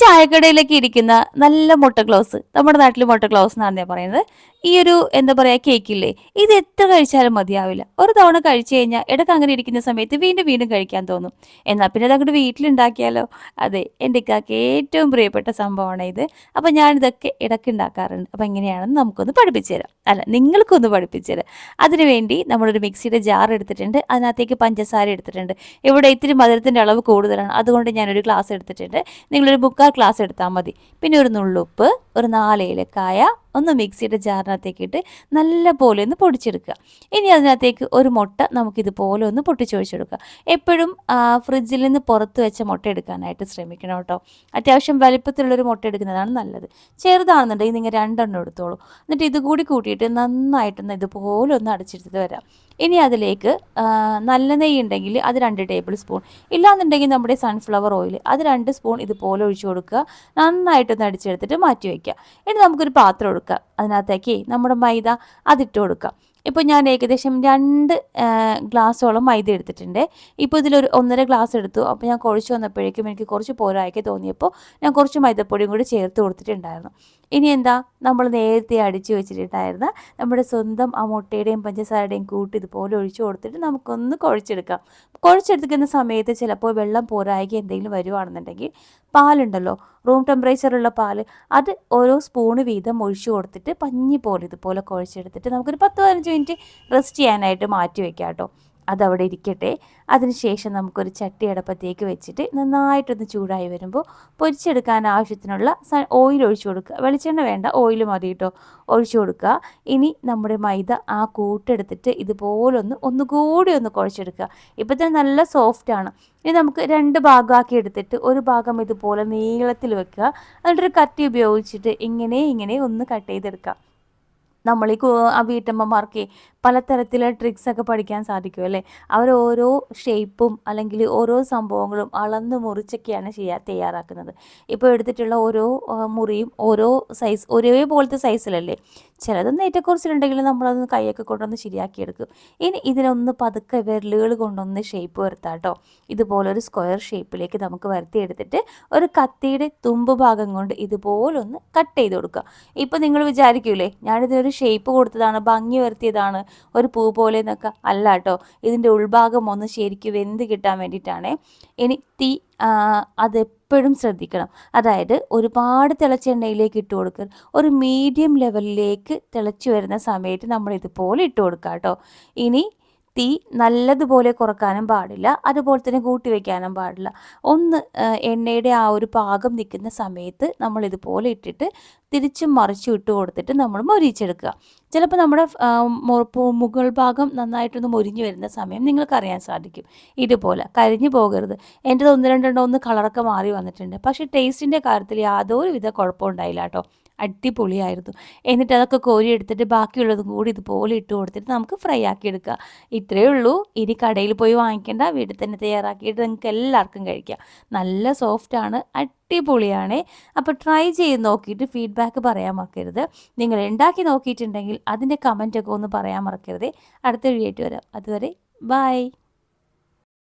ചായക്കടയിലൊക്കെ ഇരിക്കുന്ന നല്ല മുട്ട ഗ്ലൗസ് നമ്മുടെ നാട്ടിൽ മുട്ട ഗ്ലൗസ് എന്നാണ് ഞാൻ പറയുന്നത്. ഈ ഒരു എന്താ പറയാ കേക്കില്ലേ ഇത് എത്ര കഴിച്ചാലും മതിയാവില്ല. ഒരു തവണ കഴിച്ചു കഴിഞ്ഞാൽ ഇടയ്ക്ക് അങ്ങനെ ഇരിക്കുന്ന സമയത്ത് വീണ്ടും വീണ്ടും കഴിക്കാൻ തോന്നും. എന്നാൽ പിന്നെ അത് അങ്ങോട്ട് വീട്ടിലുണ്ടാക്കിയാലോ? അതെ എന്റെ ഇക്കാക്ക് ഏറ്റവും പ്രിയപ്പെട്ട സംഭവമാണ് ഇത്. അപ്പം ഞാനിതൊക്കെ ഇടയ്ക്ക് ഉണ്ടാക്കാറുണ്ട്. അപ്പം എങ്ങനെയാണെന്ന് നമുക്കൊന്ന് പഠിപ്പിച്ചു തരാം. അല്ല നിങ്ങൾക്കൊന്ന് പഠിപ്പിച്ചു തരാം. അതിനുവേണ്ടി നമ്മളൊരു മിക്സിയുടെ ജാർ എടുത്തിട്ടുണ്ട്. അതിനകത്തേക്ക് പഞ്ചസാര എടുത്തിട്ടുണ്ട്. ഇവിടെ ഇത്തിരി മധുരത്തിന്റെ അളവ് കൂടുതലാണ്. അതുകൊണ്ട് ഞാനൊരു ഗ്ലാസ് എടുത്തിട്ടുണ്ട്. നിങ്ങളൊരു മുക്കാൽ ഗ്ലാസ് എടുത്താൽ മതി. പിന്നെ ഒരു നുള്ളുപ്പ് ഒരു നാല് ഏലക്കായ ഒന്ന് മിക്സിയുടെ ജാറിനകത്തേക്ക് ഇട്ട് നല്ല പോലെ ഒന്ന് പൊടിച്ചെടുക്കുക. ഇനി അതിനകത്തേക്ക് ഒരു മുട്ട നമുക്കിതുപോലെ ഒന്ന് പൊട്ടിച്ചൊഴിച്ചെടുക്കുക. എപ്പോഴും ഫ്രിഡ്ജിൽ നിന്ന് പുറത്ത് വെച്ച മുട്ട എടുക്കാനായിട്ട് ശ്രമിക്കണം കേട്ടോ. അത്യാവശ്യം വലിപ്പത്തിലുള്ളൊരു മുട്ട എടുക്കുന്നതാണ് നല്ലത്. ചെറുതാണെന്നുണ്ടെങ്കിൽ നിങ്ങൾ രണ്ടെണ്ണം എടുത്തോളൂ. എന്നിട്ട് ഇത് കൂടി കൂട്ടിയിട്ട് നന്നായിട്ടൊന്ന് ഇതുപോലെ ഒന്ന് അടച്ചെടുത്തിട്ട് വരാം. ഇനി അതിലേക്ക് നല്ല നെയ്യ് ഉണ്ടെങ്കിൽ അത് രണ്ട് ടേബിൾ സ്പൂൺ ഇല്ലാന്നുണ്ടെങ്കിൽ നമ്മുടെ സൺഫ്ലവർ ഓയിൽ അത് രണ്ട് സ്പൂൺ ഇതുപോലെ ഒഴിച്ചു കൊടുക്കുക. നന്നായിട്ടൊന്ന് അടിച്ചെടുത്തിട്ട് മാറ്റി വയ്ക്കുക ഇനി നമുക്കൊരു പാത്രം അതിനകത്തേക്ക് നമ്മുടെ മൈദ അതിട്ട് കൊടുക്കുക ഇപ്പോൾ ഞാൻ ഏകദേശം രണ്ട് ഗ്ലാസ്സോളം മൈദ എടുത്തിട്ടുണ്ട്. ഇപ്പോൾ ഇതിലൊരു ഒന്നര ഗ്ലാസ് എടുത്തു. അപ്പോൾ ഞാൻ കുഴച്ച് വന്നപ്പോഴേക്കും എനിക്ക് കുറച്ച് പോരായൊക്കെ തോന്നിയപ്പോൾ ഞാൻ കുറച്ച് മൈദപ്പൊടിയും കൂടി ചേർത്ത് കൊടുത്തിട്ടുണ്ടായിരുന്നു. ഇനി എന്താ? നമ്മൾ നേരത്തെ അടിച്ചു വെച്ചിട്ടുണ്ടായിരുന്ന നമ്മുടെ സ്വന്തം ആ മുട്ടയുടെയും പഞ്ചസാരയുടെയും കൂട്ട് ഇതുപോലെ ഒഴിച്ചു കൊടുത്തിട്ട് നമുക്കൊന്ന് കുഴച്ചെടുക്കാം. കുഴച്ചെടുക്കുന്ന സമയത്ത് ചിലപ്പോൾ വെള്ളം പോരായ്ക്ക് എന്തെങ്കിലും വരുവാണെന്നുണ്ടെങ്കിൽ പാലുണ്ടല്ലോ. റൂം ടെമ്പറേച്ചറുള്ള പാൽ അത് ഓരോ സ്പൂണ് വീതം ഒഴിച്ചു കൊടുത്തിട്ട് പഞ്ഞി പോലെ ഇതുപോലെ കുഴച്ചെടുത്തിട്ട് നമുക്കൊരു പത്ത് പതിനഞ്ച് മിനിറ്റ് റെസ്റ്റ് ചെയ്യാനായിട്ട് മാറ്റി വെക്കാം കേട്ടോ അതവിടെ ഇരിക്കട്ടെ. അതിനുശേഷം നമുക്കൊരു ചട്ടി അടപ്പത്തേക്ക് വെച്ചിട്ട് നന്നായിട്ടൊന്ന് ചൂടായി വരുമ്പോൾ പൊരിച്ചെടുക്കാൻ ആവശ്യത്തിനുള്ള ഓയിൽ ഒഴിച്ചു കൊടുക്കുക. വെളിച്ചെണ്ണ വേണ്ട ഓയിൽ മതി കേട്ടോ ഒഴിച്ചു കൊടുക്കുക. ഇനി നമ്മുടെ മൈദ ആ കൂട്ടെടുത്തിട്ട് ഇതുപോലൊന്ന് ഒന്നുകൂടി ഒന്ന് കുഴച്ചെടുക്കുക. ഇപ്പം തന്നെ നല്ല സോഫ്റ്റാണ് ഇനി നമുക്ക് രണ്ട് ഭാഗമാക്കി എടുത്തിട്ട് ഒരു ഭാഗം ഇതുപോലെ നീളത്തിൽ വെക്കുക. എന്നിട്ടൊരു കട്ടി ഉപയോഗിച്ചിട്ട് ഇങ്ങനെ ഇങ്ങനെ ഒന്ന് കട്ട് ചെയ്തെടുക്കുക. നമ്മൾ ഈ വീട്ടമ്മമാർക്ക് പലതരത്തിലുള്ള ട്രിക്സൊക്കെ പഠിക്കാൻ സാധിക്കും അല്ലേ? അവർ ഓരോ ഷേപ്പും അല്ലെങ്കിൽ ഓരോ സംഭവങ്ങളും അളന്ന് മുറിച്ചൊക്കെയാണ് ചെയ്യാൻ തയ്യാറാക്കുന്നത്. ഇപ്പോൾ എടുത്തിട്ടുള്ള ഓരോ മുറിയും ഓരോ സൈസ് ഒരേപോലത്തെ സൈസിലല്ലേ ചിലതൊന്ന് ഏറ്റക്കുറച്ചിലുണ്ടെങ്കിൽ നമ്മളതൊന്ന് കൈയൊക്കെ കൊണ്ടൊന്ന് ശരിയാക്കിയെടുക്കും ഇനി ഇതിനൊന്ന് പതുക്കെ വിരലുകൾ കൊണ്ടൊന്ന് ഷേപ്പ് വരുത്താം കേട്ടോ. ഇതുപോലെ ഒരു സ്ക്വയർ ഷേപ്പിലേക്ക് നമുക്ക് വരുത്തിയെടുത്തിട്ട് ഒരു കത്തിയുടെ തുമ്പ് ഭാഗം കൊണ്ട് ഇതുപോലൊന്ന് കട്ട് ചെയ്ത് കൊടുക്കുക ഇപ്പോൾ നിങ്ങൾ വിചാരിക്കൂലേ ഞാനിതിനൊരു ഷേപ്പ് കൊടുത്തതാണ് ഭംഗി വരുത്തിയതാണ് ഒരു പൂ പോലെ എന്നൊക്കെ അല്ല കേട്ടോ ഇതിന്റെ ഉൾഭാഗം ഒന്ന് ശരിക്കും വെന്ത് കിട്ടാൻ വേണ്ടിയിട്ടാണ്. ഇനി തീ അതെപ്പോഴും ശ്രദ്ധിക്കണം. അതായത് ഒരുപാട് തിളച്ച എണ്ണയിലേക്ക് ഇട്ട് കൊടുക്കുക ഒരു മീഡിയം ലെവലിലേക്ക് തിളച്ചു വരുന്ന സമയത്ത് നമ്മൾ ഇതുപോലെ ഇട്ട് കൊടുക്കുക കേട്ടോ ഇനി തീ നല്ലതുപോലെ കുറക്കാനും പാടില്ല അതുപോലെ തന്നെ കൂട്ടി വയ്ക്കാനും പാടില്ല. ഒന്ന് എണ്ണയുടെ ആ ഒരു പാകം നിൽക്കുന്ന സമയത്ത് നമ്മൾ ഇതുപോലെ ഇട്ടിട്ട് തിരിച്ചും മറിച്ചും ഇട്ട് കൊടുത്തിട്ട് നമ്മൾ മൊരിച്ചെടുക്കുക. ചിലപ്പോൾ നമ്മുടെ മുകൾ ഭാഗം നന്നായിട്ടൊന്ന് മൊരിഞ്ഞു വരുന്ന സമയം നിങ്ങൾക്കറിയാൻ സാധിക്കും. ഇതുപോലെ കരിഞ്ഞു പോകരുത്. എന്റെ ഒന്ന് രണ്ടെണ്ണം ഒന്ന് കളറൊക്കെ മാറി വന്നിട്ടുണ്ട്. പക്ഷേ ടേസ്റ്റിന്റെ കാര്യത്തിൽ യാതൊരു വിധ കുഴപ്പമുണ്ടായില്ല കേട്ടോ. അടിപൊളിയായിരുന്നു. എന്നിട്ട് അതൊക്കെ കോരി എടുത്തിട്ട് ബാക്കിയുള്ളതും കൂടി ഇതുപോലെ ഇട്ട് കൊടുത്തിട്ട് നമുക്ക് ഫ്രൈ ആക്കി എടുക്കുക ഇത്രയേ ഉള്ളൂ. ഇനി കടയിൽ പോയി വാങ്ങിക്കേണ്ട. വീട്ടിൽ തന്നെ തയ്യാറാക്കിയിട്ട് നിങ്ങൾക്ക് എല്ലാവർക്കും കഴിക്കാം. നല്ല സോഫ്റ്റാണ് അടിപൊളിയാണ്. അപ്പോൾ ട്രൈ ചെയ്ത് നോക്കിയിട്ട് ഫീഡ്ബാക്ക് പറയാൻ മറക്കരുത്. നിങ്ങൾ ഉണ്ടാക്കി നോക്കിയിട്ടുണ്ടെങ്കിൽ അതിന്റെ കമന്റൊക്കെ ഒന്ന് പറയാൻ മറക്കരുത്. അടുത്ത വീഡിയോ വരാം. അതുവരെ ബൈ